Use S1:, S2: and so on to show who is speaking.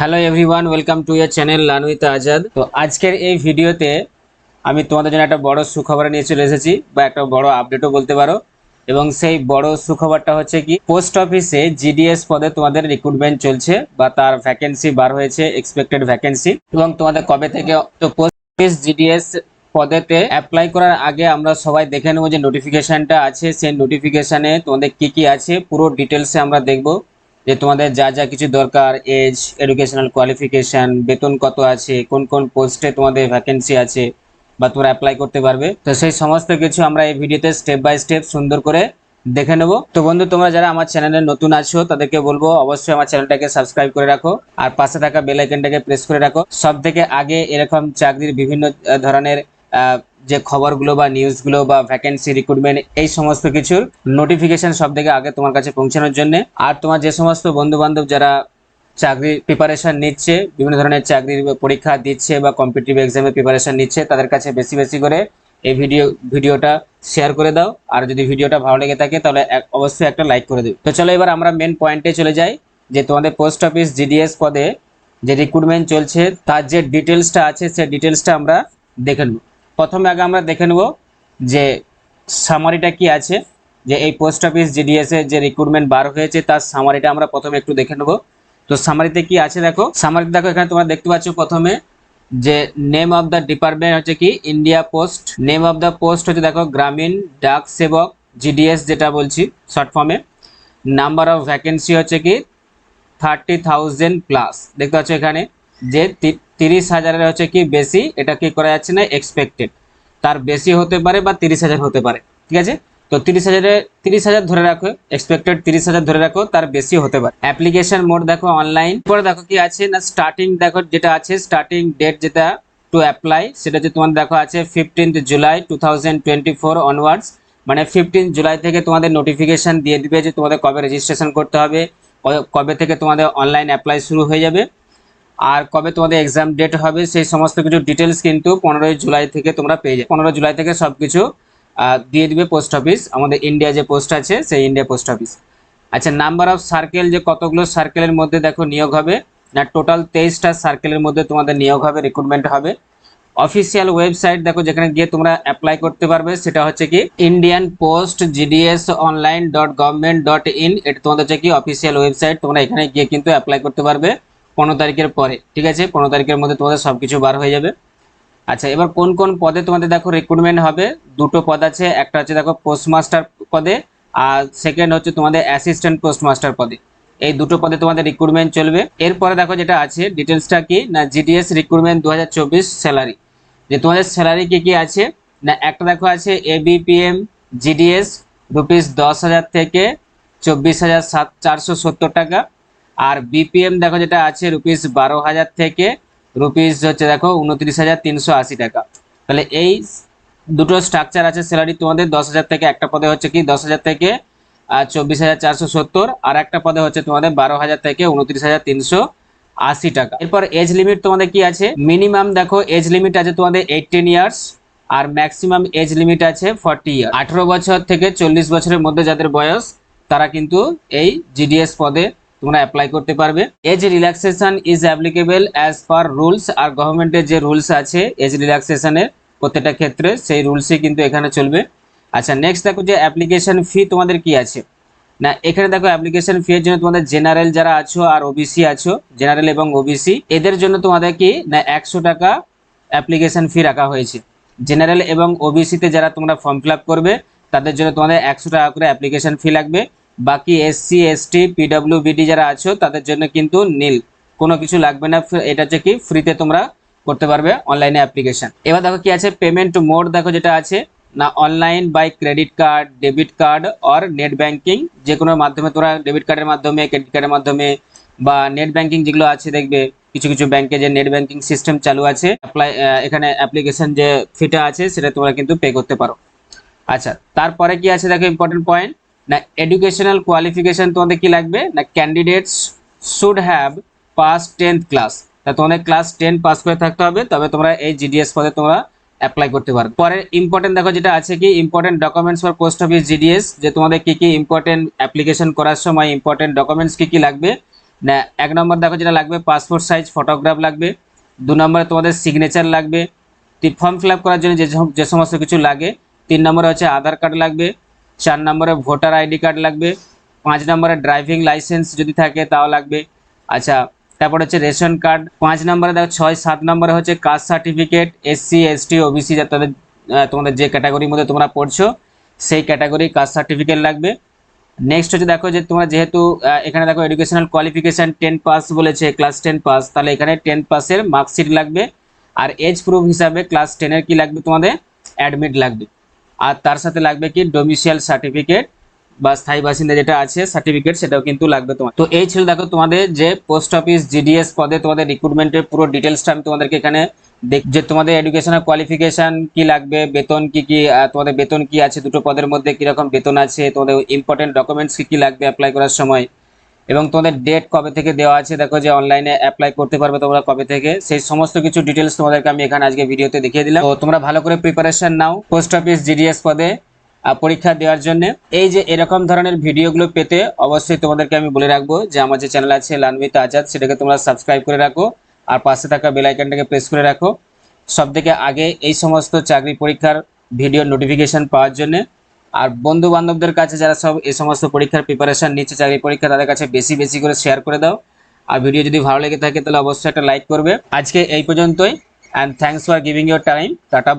S1: Hello everyone welcome to your channel learn with Azad তো আজকের এই ভিডিওতে আমি তোমাদের জন্য একটা বড় সুখবর নিয়ে চলে এসেছি বা একটা বড় আপডেটও বলতে পারো। এবং সেই বড় সুখবরটা হচ্ছে কি পোস্ট অফিসে জিডিএস পদে তোমাদের রিক্রুটমেন্ট চলছে বা তার ভ্যাকেন্সি বার হয়েছে এক্সপেক্টেড ভ্যাকেন্সি এবং তোমাদের কবে থেকে তো পোস্ট অফিস জিডিএস পদেতে অ্যাপ্লাই করার আগে আমরা সবাই দেখে নেব যে নোটিফিকেশনটা আছে। সেই নোটিফিকেশনে তোমাদের কি কি আছে, পুরো ডিটেলসে আমরা দেখব। যে তোমাদের যা যা কিছু দরকার এজ এডুকেশনাল কোয়ালিফিকেশন বেতন কত আছে, কোন কোন পোস্টে তোমাদের ভ্যাকেন্সি আছে বা তোমরা অ্যাপ্লাই করতে পারবে, তো সেই সমস্ত কিছু আমরা এই ভিডিওতে স্টেপ বাই স্টেপ সুন্দর করে দেখে নেব। তো বন্ধু, তোমরা যারা আমার চ্যানেলে নতুন আছো, তাদেরকে বলব অবশ্যই আমার চ্যানেলটাকে সাবস্ক্রাইব করে রাখো আর পাশে থাকা বেল আইকনটাকে প্রেস করে রাখো। সব থেকে আগে এরকম চাকরির বিভিন্ন ধরনের যে খবরগুলো বা নিউজগুলো বা ভ্যাকেন্সি রিক্রুটমেন্ট এই সমস্ত কিছুর নোটিফিকেশন সব থেকে আগে তোমার কাছে পৌঁছানোর জন্য। আর তোমার যে সমস্ত বন্ধু বান্ধব যারা চাকরির প্রিপারেশন নিচ্ছে, বিভিন্ন ধরনের চাকরির পরীক্ষা দিচ্ছে বা কম্পিটিটিভ এক্সামের প্রিপারেশন নিচ্ছে, তাদের কাছে বেশি বেশি করে এই ভিডিও ভিডিওটা শেয়ার করে দাও। আর যদি ভিডিওটা ভালো লেগে থাকে, তাহলে অবশ্যই একটা লাইক করে দেবে তো চলো এবার আমরা মেন পয়েন্টে চলে যাই, যে তোমাদের পোস্ট অফিস জিডিএস পদে যে রিক্রুটমেন্ট চলছে, তার যে ডিটেলসটা আছে সে ডিটেলসটা আমরা দেখে নেব। প্রথমে আগে আমরা দেখে নেব যে সামারিটা কি আছে, যে এই পোস্ট অফিস জিডিএস যে রিক্রুটমেন্ট বার হয়েছে, তার সামারিটা আমরা প্রথমে একটু দেখে নেব। তো সামারিতে কি আছে দেখো? সামারিতে দেখো, এখানে তোমরা দেখতে পাচ্ছ প্রথমে যে নেম অফ দ্য ডিপার্টমেন্ট হচ্ছে কি? India post name of the post হচ্ছে দেখো গ্রামীণ ডাক সেবক জিডিএস যেটা বলছি শর্ট ফর্মে নাম্বার অফ ভ্যাকেন্সি হচ্ছে কি? থার্টি থাউজেন্ড প্লাস দেখতে পাচ্ছ এখানে যে তিরিশ হাজারের হচ্ছে কি বেশি, এটা কি করা যাচ্ছে না এক্সপেক্টেড তার বেশি হতে পারে বা তিরিশ হাজার হতে পারে, ঠিক আছে? তো তিরিশ হাজারে, তিরিশ হাজার ধরে রাখো এক্সপেক্টেড তিরিশ হাজার ধরে রাখো, তার বেশি হতে পারে। অ্যাপ্লিকেশন মোড দেখো অনলাইন পরে দেখো কি আছে না স্টার্টিং দেখো যেটা আছে স্টার্টিং ডেট যেটা টু অ্যাপ্লাই সেটা যে তোমার দেখো আছে fifteenth July two thousand twenty four onwards মানে ফিফটিন জুলাই থেকে তোমাদের নোটিফিকেশন দিয়ে দিবে যে তোমাদের কবে রেজিস্ট্রেশন করতে হবে, কবে থেকে তোমাদের অনলাইন অ্যাপ্লাই শুরু হয়ে যাবে। আর কবে তোমাদের এক্সাম ডেট হবে, সেই সমস্ত কিছু ডিটেলস কিন্তু পনেরোই জুলাই থেকে তোমরা পেয়ে যাবে। পনেরো জুলাই থেকে সব কিছু দিয়ে দিবে পোস্ট অফিস আমাদের ইন্ডিয়া যে পোস্ট আছে, সেই ইন্ডিয়া পোস্ট অফিস আচ্ছা নাম্বার অফ সার্কেল যে কতগুলো সার্কেলের মধ্যে দেখো নিয়োগ হবে। না টোটাল তেইশটা সার্কেলের মধ্যে তোমাদের নিয়োগ হবে রিক্রুটমেন্ট হবে। অফিসিয়াল ওয়েবসাইট দেখো, যেখানে গিয়ে তোমরা অ্যাপ্লাই করতে পারবে, সেটা হচ্ছে কি Indian post GDS online dot government dot in এটা তোমাদের হচ্ছে কি অফিসিয়াল ওয়েবসাইট তোমরা এখানে গিয়ে কিন্তু অ্যাপ্লাই করতে পারবে। পনেরো তারিখের পরে, ঠিক আছে? পনেরো তারিখের মধ্যে তোমাদের সব কিছু বার হয়ে যাবে। আচ্ছা এবার কোন কোন পদে তোমাদের দেখো রিক্রুটমেন্ট হবে? দুটো পদ আছে, একটা হচ্ছে দেখো পোস্টমাস্টার পদে, আর সেকেন্ড হচ্ছে তোমাদের অ্যাসিস্ট্যান্ট পোস্টমাস্টার পদে। এই দুটো পদে তোমাদের রিক্রুটমেন্ট চলবে। এরপরে দেখো যেটা আছে ডিটেলসটা কি? না জিডিএস রিক্রুটমেন্ট দু হাজার চব্বিশ স্যালারি যে তোমাদের স্যালারি কি কি আছে? না, একটা দেখো আছে এবিপিএম জিডিএস রুপিস দশ হাজার থেকে চব্বিশ হাজার সাত চারশো সত্তর টাকা। আর বিপিএম দেখো যেটা আছে রুপিস বারো হাজার থেকে রুপিস হচ্ছে দেখো উনত্রিশ হাজার তিনশো আশি টাকা। তাহলে এই দুটো স্ট্রাকচার আছে স্যালারি তোমাদের, দশ হাজার থেকে একটা পদে হচ্ছে কি, দশ হাজার থেকে চব্বিশ হাজার চারশো সত্তর, আর একটা পদে হচ্ছে তোমাদের বারো হাজার থেকে উনত্রিশ হাজার তিনশো আশি টাকা। এরপর এজ লিমিট তোমাদের কি আছে? মিনিমাম দেখো এজ লিমিট আছে তোমাদের এইটিন ইয়ার্স আর ম্যাক্সিমাম এজ লিমিট আছে ফর্টি ইয়ার আঠেরো বছর থেকে চল্লিশ বছরের মধ্যে যাদের বয়স, তারা কিন্তু এই জিডিএস পদে তোমরা অ্যাপ্লাই করতে পারবে। Age relaxation is applicable as per rules আর গভর্নমেন্টের যে রুলস আছে এজ রিল্যাক্সেশনের প্রত্যেকটা ক্ষেত্রে সেই রুলসই কিন্তু এখানে চলবে। আচ্ছা নেক্সট দেখো যে অ্যাপ্লিকেশন ফি তোমাদের কি আছে। না, এখানে দেখো অ্যাপ্লিকেশন ফি এর জন্য তোমাদের জেনারেল যারা আছো আর ওবিসি আছো জেনারেল এবং ওবিসি এদের জন্য তোমাদের কি, না, একশো টাকা অ্যাপ্লিকেশন ফি রাখা হয়েছে। জেনারেল এবং ওবিসিতে যারা তোমরা ফর্ম ফিল করবে, তাদের জন্য তোমাদের একশো টাকা করে অ্যাপ্লিকেশন ফি লাগবে। বাকি এসসি এসটি পিডব্লিউবিডি যারা আছো, তাদের জন্য কিন্তু নীল। কোনো কিছু লাগবে না এটা হচ্ছে কি ফ্রিতে তোমরা করতে পারবে অনলাইনে অ্যাপ্লিকেশন এবার দেখো কি আছে পেমেন্ট মোড দেখো যেটা আছে, না online by credit card debit card or net banking যে কোনো মাধ্যমে তোমরা ডেবিট কার্ডের মাধ্যমে ক্রেডিট কার্ডের মাধ্যমে, বা নেট ব্যাংকিং যেগুলো আছে দেখবে, কিছু কিছু ব্যাংকে যে নেট ব্যাংকিং সিস্টেম চালু আছে অ্যাপ্লাই এখানে অ্যাপ্লিকেশন যে ফিটা আছে, সেটা তোমরা কিন্তু পে করতে পারো। আচ্ছা তারপরে কি আছে দেখো ইম্পর্টেন্ট পয়েন্ট না এডুকেশনাল কোয়ালিফিকেশন তোমাদের কি লাগবে? না candidates should have pass tenth class তা তোমাদের ক্লাস টেন পাস করে থাকতে হবে, তবে তোমরা এই জিডিএস পদে তোমরা অ্যাপ্লাই করতে পারো। পরে ইম্পর্টেন্ট দেখো যেটা আছে কি important documents for post office GDS যে তোমাদের কি কি ইম্পর্টেন্ট অ্যাপ্লিকেশন করার সময় ইম্পর্টেন্ট ডকুমেন্টস কি কি লাগবে। না, এক নম্বর দেখো যেটা লাগবে পাসপোর্ট সাইজ ফটোগ্রাফ লাগবে। দু নম্বরে তোমাদের সিগনেচার লাগবে। ফর্ম ফিল করার জন্য যে যে সমস্ত কিছু লাগে। তিন নম্বরে হচ্ছে আধার কার্ড লাগবে। চার নম্বরে ভোটার আইডি কার্ড লাগবে, পাঁচ নম্বরে ড্রাইভিং লাইসেন্স যদি থাকে তাও লাগবে। আচ্ছা তারপর হচ্ছে রেশন কার্ড, পাঁচ নম্বরে দেখো ছয়, সাত নম্বরে হচ্ছে caste certificate SC ST OBC যা তাদের তোমাদের যে ক্যাটাগরির মধ্যে তোমরা পড়ছো, সেই ক্যাটাগরি কাস্ট সার্টিফিকেট লাগবে। নেক্সট হচ্ছে দেখো যে তোমরা যেহেতু এখানে দেখো এডুকেশনাল কোয়ালিফিকেশন টেন পাস বলেছে ক্লাস টেন পাস তাহলে এখানে টেন পাসের মার্কশিট লাগবে। আর এজ প্রুফ হিসাবে ক্লাস টেনের কি লাগবে তোমাদের? অ্যাডমিট লাগবে। আর তার সাথে লাগবে কি ডোমিসিয়াল সার্টিফিকেট বা স্থায়ী বাসিন্দা যেটা আছে সার্টিফিকেট সেটাও কিন্তু লাগবে তোমার। তো এই ছিল দেখো তোমাদের যে পোস্ট অফিস জিডিএস পদে তোমাদের রিক্রুটমেন্টের পুরো ডিটেলসটা আমি তোমাদেরকে এখানে দেখ যে তোমাদের এডুকেশনাল কোয়ালিফিকেশন কি লাগবে, বেতন কি কি তোমাদের বেতন কি আছে দুটো পদের মধ্যে, কীরকম বেতন আছে, তোমাদের ইম্পর্টেন্ট ডকুমেন্টস কি কি লাগবে অ্যাপ্লাই করার সময় এবং তোমাদের ডেট কবে থেকে দেওয়া আছে, দেখো যে অনলাইনে অ্যাপ্লাই করতে পারবে তোমরা কবে থেকে, সেই সমস্ত কিছু ডিটেলস তোমাদেরকে আমি এখানে আজকে ভিডিওতে দেখিয়ে দিলাম। তো তোমরা ভালো করে প্রিপারেশন নাও পোস্ট অফিস জিডিএস পদে পরীক্ষা দেওয়ার জন্য। এই যে এরকম ধরনের ভিডিওগুলো পেতে অবশ্যই তোমাদেরকে আমি বলে রাখব যে আমার যে চ্যানেল আছে লানবিত আজাদ সেটাকে তোমরা সাবস্ক্রাইব করে রাখো আর পাশে থাকা বেল আইকনটাকে প্রেস করে রাখো। সব থেকে আগে এই সমস্ত চাকরি পরীক্ষার ভিডিও নোটিফিকেশন পাওয়ার জন্য। আর বন্ধু বান্ধবদের কাছে যারা সব এই সমস্ত পরীক্ষার প্রিপারেশন নিচ্ছে, চাকরি পরীক্ষা, তাদের কাছে বেশি বেশি করে শেয়ার করে দাও। আর ভিডিও যদি ভালো লেগে থাকে, তাহলে অবশ্যই একটা লাইক করবে। আজকে এই পর্যন্তই and thanks for giving your time tata bye